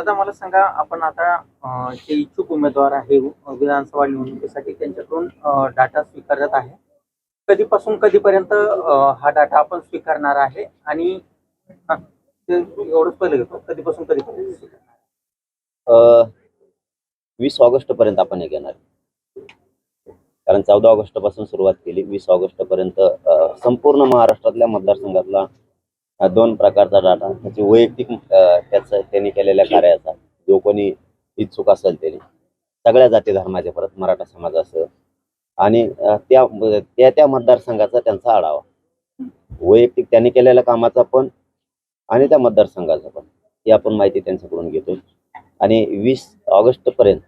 दादा मला सांगा आपण आता जे इच्छुक उमेदवार आहे विधानसभा निवडणुकीसाठी त्यांच्याकडून डाटा स्वीकारत आहे. कधीपासून कधीपर्यंत हा डाटा आपण स्वीकारणार आहे? आणि एवढंच पहिले घेतो. कधीपासून कधीपर्यंत स्वीकारणार? अ, वीस ऑगस्ट पर्यंत आपण हे घेणार. कारण चौदा ऑगस्टपासून सुरुवात केली. वीस ऑगस्ट पर्यंत संपूर्ण महाराष्ट्रातल्या मतदारसंघातला दोन प्रकारचा डाटा त्याची वैयक्तिक त्याचं त्यांनी केलेल्या कार्याचा. जो कोणी इच्छुक असेल त्याने. सगळ्या जाती धर्माचे परत मराठा समाजासह आणि त्या त्या त्या मतदारसंघाचा त्यांचा आढावा. वैयक्तिक त्यांनी केलेल्या कामाचा पण आणि त्या मतदारसंघाचा पण. ही आपण माहिती त्यांच्याकडून घेतो आणि वीस ऑगस्ट पर्यंत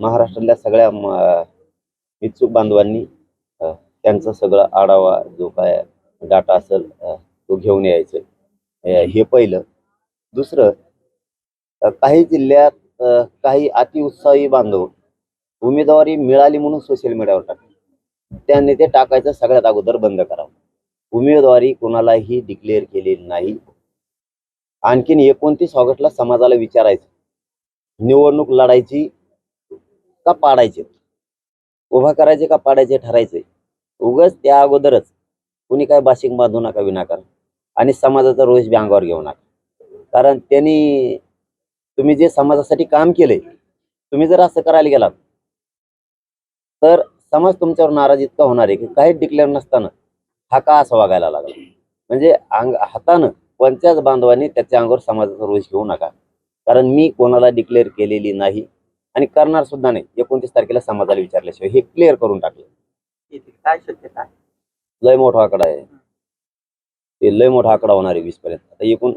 महाराष्ट्रातल्या सगळ्या इच्छुक बांधवांनी त्यांचा सगळा आढावा जो काय डाटा असेल तो घेऊन यायचं. हे पहिलं. दुसरं काही जिल्ह्यात काही अतिउत्साही बांधव उमेदवारी मिळाली म्हणून सोशल मीडियावर टाकतात. त्यांनी ते टाकायचं सगळ्यात अगोदर बंद करावं. उमेदवारी कोणालाही डिक्लेअर केलेली नाही. आणखीन एकोणतीस ऑगस्टला समाजाला विचारायचं. निवडणूक लढायची का पाडायचे? उभा करायचे का पाडायचे ठरायचे? उगच त्या अगोदरच कुणी काय बाशिंग बांधू नका विनाकारण. आणि समाजाचा रोष बी अंगावर घेऊ नका कारण त्यांनी तुम्ही जे समाजासाठी काम केलंय तुम्ही जर असं करायला गेलात तर समाज तुमच्यावर नाराज इतका होणार आहे की काही डिक्लेअर नसताना हा का असं वागायला लागला? म्हणजे अंग हातानं कोणत्याच बांधवांनी त्याच्या अंगावर समाजाचा रोष घेऊ नका. कारण मी कोणाला डिक्लेअर केलेली नाही आणि करणार सुद्धा नाही. एकोणतीस तारखेला समाजाला विचारल्याशिवाय हे क्लिअर करून टाकलं. काय शक्यता लय मोठा आकडा आहे. ते लय मोठा आकडा होणार आहे वीस पर्यंत आता एकूण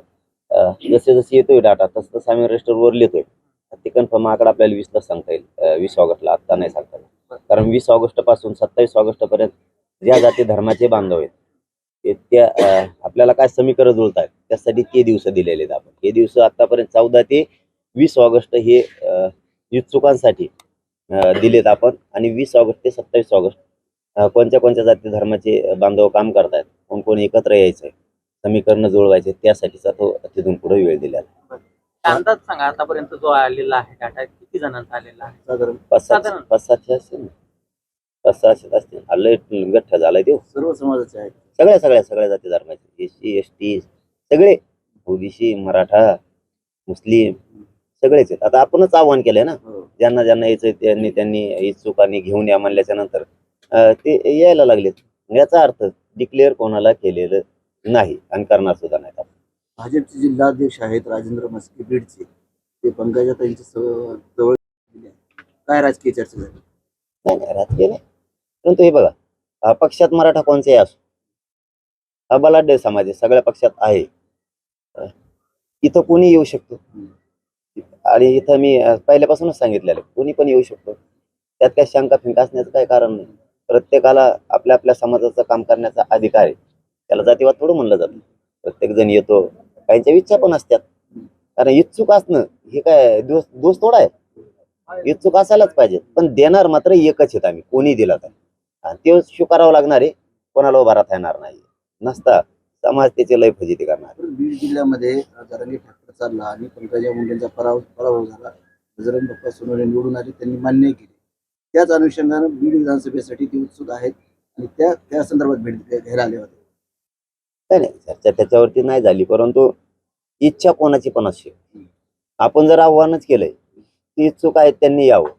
जसे जसे येतोय डाटा तसं तसं आम्ही रजिस्टरवर लिहितोय. ते कन्फर्म आकडा आपल्याला वीसला सांगता येईल. वीस ऑगस्टला आत्ता नाही सांगता येईल कारण वीस ऑगस्टपासून सत्तावीस ऑगस्ट पर्यंत ज्या जाती धर्माचे बांधव आहेत ते त्या आपल्याला काय समीकरण जुळत आहेत त्यासाठी ते दिवस दिलेले आहेत आपण. हे दिवस आतापर्यंत चौदा ते वीस ऑगस्ट हे अं, इच्छुकांसाठी दिलेत आपण. आणि वीस ऑगस्ट ते सत्तावीस ऑगस्ट कोणत्या कोणत्या जाती धर्माचे बांधव काम करतायत कोण कोण एकत्र यायचंय समीकरण जुळवायचे त्यासाठीचा तो तिथून पुढे वेळ दिला अंदाज सांगा आतापर्यंत जो आलेला आहे डाटा किती जणांचा आलेला आहे? साधारण. पाच सात साधारण. पाच सातशे असतील ना. पाच सहाशे असतील. हल्ले गठ्ठा झालाय देऊ सर्व समाजाचे आहेत. सगळ्या सगळ्या सगळ्या जाती धर्माचे. एस सी एस टी सगळे. ओबीसी मराठा मुस्लिम सगळेच आहेत. आता आपणच आव्हान केलंय ना. हो. ज्यांना ज्यांना यायचं त्यांनी त्यांनी इच्छुकांनी घेऊन या म्हणल्याच्या नंतर अं, ते यायला लागलेत. याचा अर्थ डिक्लेअर कोणाला केलेलं नाही. आणि करणार सुद्धा नाही. भाजपचे जिल्हाध्यक्ष आहेत राजेंद्र मस्के बीडचे. ते पंकजा त्यांच्या जवळ. काय राजकीय चर्चा झाली? नाही नाही राजकीय नाही. परंतु हे बघा हा पक्षात मराठा कोणचाही असो हा बलाढ्य समाज आहे सगळ्या पक्षात आहे. इथं कोणी येऊ शकतो? आणि इथं मी पहिल्यापासूनच सांगितलेलं कोणी पण येऊ शकतो? त्यात काय शंका फिंका असण्याचं काही कारण नाही. प्रत्येकाला आपल्या आपल्या समाजाचं काम करण्याचा अधिकार आहे. त्याला जातीवाद थोडं म्हणलं जातं. प्रत्येक जण येतो काहींच्या इच्छा पण असतात. कारण इच्छुक असणं हे काय दोष दोष थोडा आहे. इच्छुक असायलाच पाहिजे पण देणार मात्र एकच आहेत आम्ही कोणी दिला तर. आणि ते स्वीकारावं लागणार आहे कोणाला उभा राहता येणार नाही. नसता समाज त्याचे लय फजिती करणार. बीड जिल्ह्यामध्ये जरांगी फॅक्टर चालला आणि पंकजा मुंडेंचा पराभव पराभव झाला. बजरंग बाप्पा सोनवणे निवडून आले त्यांनी मान्य केली. त्याच अनुषंगानं बीड विधानसभेसाठी ते उत्सुक आहेत आणि त्या त्या संदर्भात भेट घ्यायला आले होते. नाही नाही चर्चा त्याच्यावरती नाही झाली परंतु इच्छा कोणाची पण असते आपण जर आव्हानच केलंय ती इच्छुक आहेत त्यांनी यावं.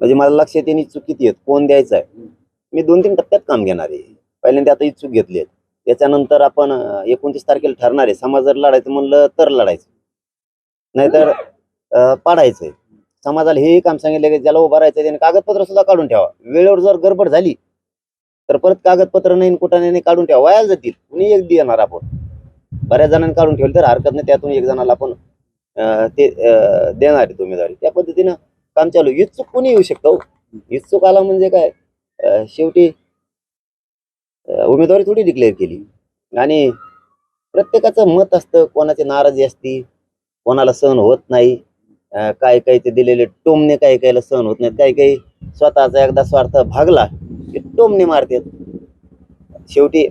म्हणजे मला लक्षात येईन इच्छुक किती आहेत कोण द्यायचं आहे? मी दोन तीन टप्प्यात काम घेणार आहे. पहिल्यांदा आता इच्छुक घेतले आहेत त्याच्यानंतर आपण एकोणतीस तारखेला ठरणार आहे. समाज जर लढायचं म्हणलं तर लढायचं. नाहीतर पाडायचंय. समाजाला हेही काम सांगितलं की ज्याला उभा राहायचं त्याने कागदपत्र सुद्धा काढून ठेवा. वेळेवर जर गडबड झाली तर परत कागदपत्र नाही कुठं नाही काढून ठेवा. वाया जातील. कुणी एक देणार आपण. बऱ्याच जणांनी काढून ठेवलं तर हरकत नाही. त्यातून एक जणाला आपण ते देणार उमेदवारी त्या पद्धतीनं काम चालू इच्छुक कोणी येऊ शकतो हो. इच्छुक आला म्हणजे काय? शेवटी उमेदवारी थोडी डिक्लेअर केली. आणि प्रत्येकाचं मत असतं कोणाची नाराजी असती कोणाला सहन होत नाही. अं, काही काही ते दिलेले टोमणे काही काहीला सहन होत नाहीत. काही काही स्वतःचा एकदा स्वार्थ भागला की टोमणे मारतात. शेवटी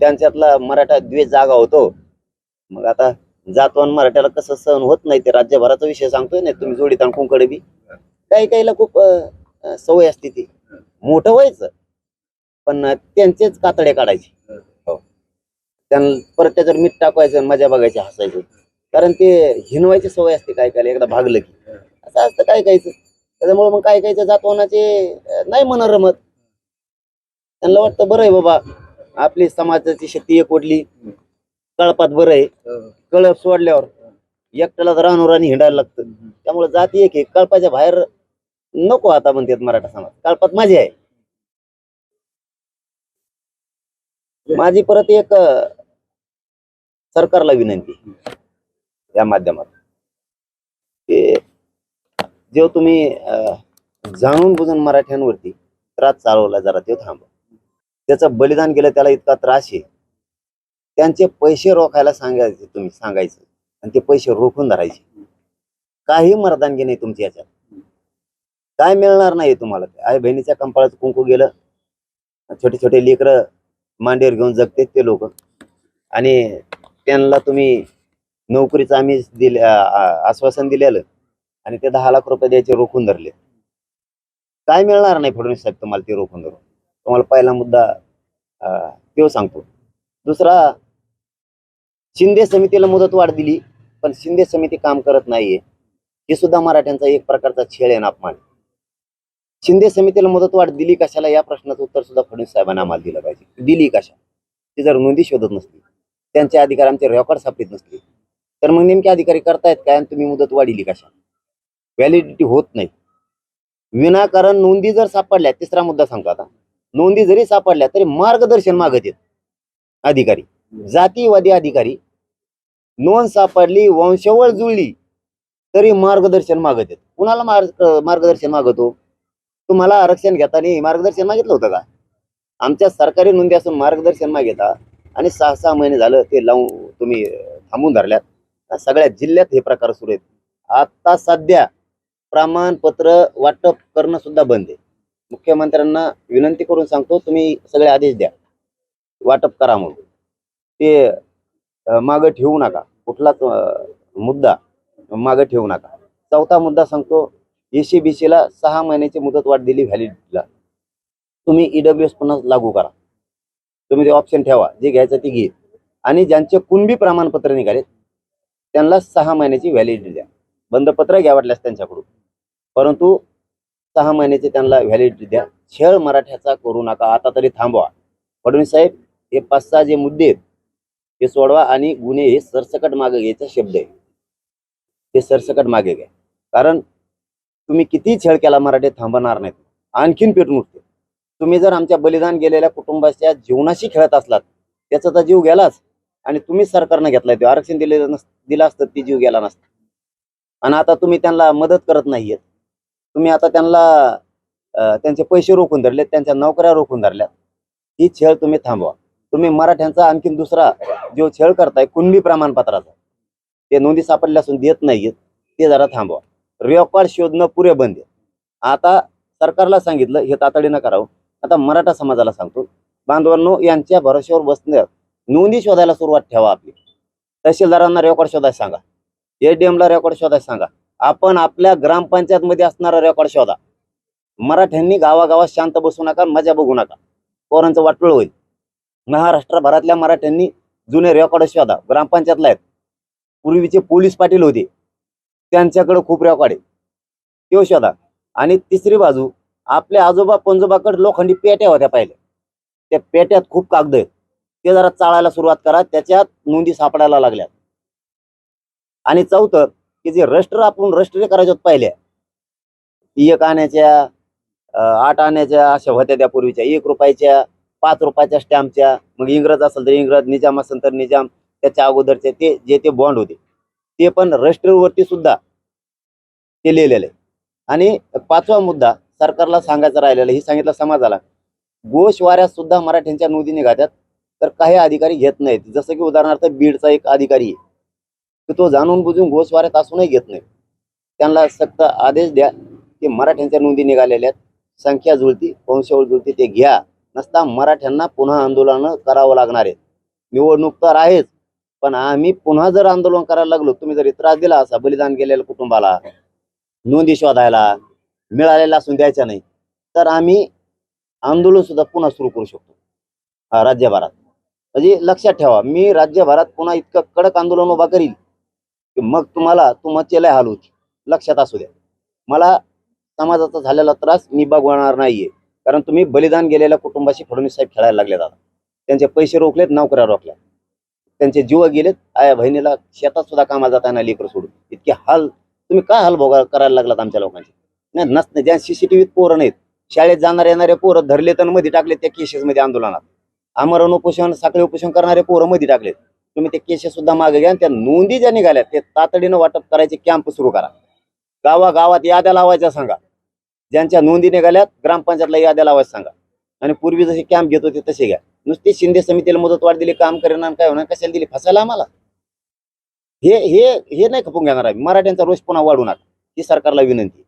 त्यांच्यातला मराठा द्वेष जागा होतो. मग आता जातवान मराठ्याला कसं सहन होत नाही ते राज्यभराचा विषय सांगतोय ना तुम्ही जोडीत आणि कुंकडे बी. काही काहीला खूप सवय असते ती. मोठं व्हायचं पण त्यांचेच कातडे काढायचे. हो. त्यांना परत त्याच्यावर मीठ टाकायचं आणि मजा बघायची हसायचं. कारण ते हिनवायची सवय असते काय काय एकदा भागलं की. असं असतं काय कायचं त्याच्यामुळे मग काय कायचं जातवानाचे नाही मन रमत. त्यांना वाटतं बरं आहे बाबा आपली समाजाची शक्ती एक ओढली. कळपात बरं आहे. कळप सोडल्यावर एकट्याला आणि हिंडायला लागतं. त्यामुळे जाती एक आहे. कळपाच्या बाहेर नको आता म्हणतात मराठा समाज. कळपात माझी आहे. माझी परत एक सरकारला विनंती. या माध्यमात की जेव्हा तुम्ही जाणून बुजून मराठ्यांवरती त्रास चालवला जरा ते थांबा. त्याचं बलिदान केलं त्याला इतका त्रास आहे. त्यांचे पैसे रोखायला सांगायचे तुम्ही सांगायचं. आणि ते पैसे रोखून धरायचे. काही मर्दानगी नाही तुमची याच्यात. काय मिळणार नाही तुम्हाला? आई बहिणीच्या कंपाळाचं कुंकू गेलं. छोटे छोटे लेकरं मांडीवर घेऊन जगतेत ते लोक. आणि त्यांना तुम्ही नोकरीचं आम्ही दिले आश्वासन दिलेलं. आणि ते दहा लाख रुपये द्यायचे रोखून धरले. काय मिळणार नाही फडणवीस साहेब तुम्हाला ते रोखून धरून? तुम्हाला पहिला मुद्दा तो सांगतो. दुसरा शिंदे समितीला मुदत वाढ दिली पण शिंदे समिती काम करत नाहीये. हे सुद्धा मराठ्यांचा एक प्रकारचा छेड आहे ना अपमान. शिंदे समितीला मुदत वाढ दिली कशाला? या प्रश्नाचं उत्तर सुद्धा फडणवीस साहेबांना आम्हाला दिलं पाहिजे. दिली कशा? ती जर नोंदी शोधत नसती त्यांचे अधिकार आमचे रेकॉर्ड सापडत नसते तर मग नेमके अधिकारी करतायत काय आणि तुम्ही मुदत वाढिली कशा व्हॅलिडिटी होत नाही विनाकारण नोंदी जर सापडल्या तिसरा मुद्दा सांगतो आता. नोंदी जरी सापडल्या तरी मार्गदर्शन मागत येत. अधिकारी. जातीवादी अधिकारी. नोंद सापडली वंशवळ जुळली तरी मार्गदर्शन मागत येत. कुणाला मार्ग मार्गदर्शन मागतो? तुम्हाला आरक्षण घेताना मार्गदर्शन मागितलं होतं का? आमच्या सरकारी नोंदी असून मार्गदर्शन मागिता आणि सहा सहा महिने झालं ते लावून तुम्ही थांबून धरल्यात. सगळ्या जिल्ह्यात हे प्रकार सुरू आहेत. आता सध्या प्रमाणपत्र वाटप करणं सुद्धा बंद आहे. मुख्यमंत्र्यांना विनंती करून सांगतो तुम्ही सगळे आदेश द्या. वाटप करा म्हणून. ते मागं ठेवू नका. कुठलाच मुद्दा मागं ठेवू नका. चौथा मुद्दा सांगतो एसीबीसीला सहा महिन्याची मुदत वाढ दिली व्हॅलिडिटीला तुम्ही ईडब्ल्यू एस पुन्हा लागू करा. तुम्ही ते ऑप्शन ठेवा. जे घ्यायचं ते घे. आणि ज्यांचे कुणबी प्रमाणपत्र निघाले त्यांना सहा महिन्याची व्हॅलिडिटी द्या. बंदपत्र घ्या वाटल्यास त्यांच्याकडून. परंतु सहा महिन्याची त्यांना व्हॅलिडिटी द्या. छळ मराठ्याचा करू नका. आता तरी थांबवा. फडणवीस साहेब हे पाच सहा जे मुद्दे आहेत ते सोडवा आणि गुन्हे हे सरसकट मागे घ्यायचा शब्द आहे ते सरसकट मागे घ्या. कारण तुम्ही किती छळ केला मराठी थांबणार नाहीत. आणखीन पेटून उठते तुम्ही जर आमच्या बलिदान गेलेल्या कुटुंबाच्या जीवनाशी खेळत असलात त्याचा तर जीव गेलाच. आणि तुम्ही सरकारनं घेतलाय ते. आरक्षण दिलेलं नस दिलं असतं ती जीव गेला नसता. आणि आता तुम्ही त्यांना मदत करत नाहीयेत. तुम्ही आता त्यांना त्यांचे पैसे रोखून धरलेत त्यांच्या नोकऱ्या रोखून धरल्यात. ही छेळ तुम्ही थांबवा. तुम्ही मराठ्यांचा आणखीन दुसरा जो छेळ करताय कुणबी प्रमाणपत्राचा ते नोंदी सापडल्या असून देत नाहीयेत ते जरा थांबवा. रेकॉर्ड शोधणं पुरे बंद आहे. आता सरकारला सांगितलं हे तातडीनं करावं. आता मराठा समाजाला सांगतो बांधवांनो यांच्या भरोश्यावर बसण्यात नोंदी शोधायला सुरुवात ठेवा आपली. तहसीलदारांना रेकॉर्ड शोधायला सांगा. एडीएमला रेकॉर्ड शोधायला सांगा. आपण आपल्या ग्रामपंचायत मध्ये असणारा रेकॉर्ड शोधा. मराठ्यांनी गावागावात शांत बसू नका मजा बघू नका. पोरांचं वाटोळ होईल. महाराष्ट्रभरातल्या मराठ्यांनी जुने रेकॉर्ड शोधा. ग्रामपंचायतला आहेत. पूर्वीचे पोलीस पाटील होते. त्यांच्याकडे खूप रेकॉर्ड आहे. ते शोधा. आणि तिसरी बाजू आपल्या आजोबा पंजोबाकडे लोखंडी पेट्या होत्या पाहिल्या. त्या पेट्यात खूप कागद आहेत. ते जरा चाळायला सुरुवात करा त्याच्यात नोंदी सापडायला लागल्यात. आणि चौथं की जे रस्टर आपण रजिस्टर करायचे होत पहिल्या एक आण्याच्या आठ आण्याच्या अशा होत्या त्या पूर्वीच्या. एक रुपयाच्या पाच रुपयाच्या स्टॅम्पच्या मग इंग्रज असेल तर इंग्रज निजाम असेल तर निजाम त्याच्या अगोदरचे ते जे ते बॉन्ड होते. ते पण रजिस्टरवरती सुद्धा ते लिहिलेलं. आहे आणि पाचवा मुद्दा सरकारला सांगायचा राहिलेला हे सांगितलं समाजाला गोशवाऱ्यात सुद्धा मराठ्यांच्या नोंदी निघात्यात तर काही अधिकारी घेत नाहीत. जसं की उदाहरणार्थ बीडचा एक अधिकारी आहे तो जाणून बुजून घोषवाऱ्यात असूनही घेत नाही. त्यांना सक्त आदेश द्या की मराठ्यांच्या नोंदी निघालेल्या आहेत. संख्या जुळती वंशावळ जुळती ते घ्या. नसता मराठ्यांना पुन्हा आंदोलन करावं लागणार आहे निवडणूक तर आहेच पण आम्ही पुन्हा जर आंदोलन करायला लागलो तुम्ही जरी त्रास दिला असा बलिदान गेलेल्या कुटुंबाला नोंदी शोधायला मिळालेला असून द्यायच्या नाही तर आम्ही आंदोलन सुद्धा पुन्हा सुरू करू शकतो. हा, राज्यभरात. म्हणजे लक्षात ठेवा मी राज्यभरात पुन्हा इतकं कडक आंदोलन उभा करील की मग तुम्हाला तुमचे लय हाल होती लक्षात असू द्या. मला समाजाचा झालेला त्रास मी बघवणार नाहीये. कारण तुम्ही बलिदान गेलेल्या कुटुंबाशी फडणवीस साहेब खेळायला लागले दादा. त्यांचे पैसे रोखलेत नोकऱ्या रोखल्या त्यांचे जीव गेलेत आया बहिणीला शेतात सुद्धा कामा जाताना लेकर सोडून. इतके हाल तुम्ही काय हाल भोगा करायला लागलात आमच्या लोकांचे? नाही नसते ज्या सीसीटीव्हीत पोरं नाहीत. शाळेत जाणारे येणारे पोरं धरले तर मध्ये टाकले त्या केसेसमध्ये आंदोलनात. आमरण उपोषण साखळी उपोषण करणारे पोरं मध्ये टाकलेत. तुम्ही ते केसेस सुद्धा मागे घ्या त्या नोंदी ज्या निघाल्या ते तातडीनं वाटप करायचे कॅम्प सुरू करा. गावागावात याद्या लावायच्या सांगा. ज्यांच्या नोंदी निघाल्यात ग्रामपंचायतला याद्या लावायचं सांगा. आणि पूर्वी जसे कॅम्प घेत होते तसे घ्या. नुसती शिंदे समितीला मुदतवाढ दिली काम करेना काय होणार कशाला दिली? फसायला आम्हाला. हे हे हे नाही खपून घेणार आहे मराठ्यांचा रोष पुन्हा वाढू नका. ही सरकारला विनंती.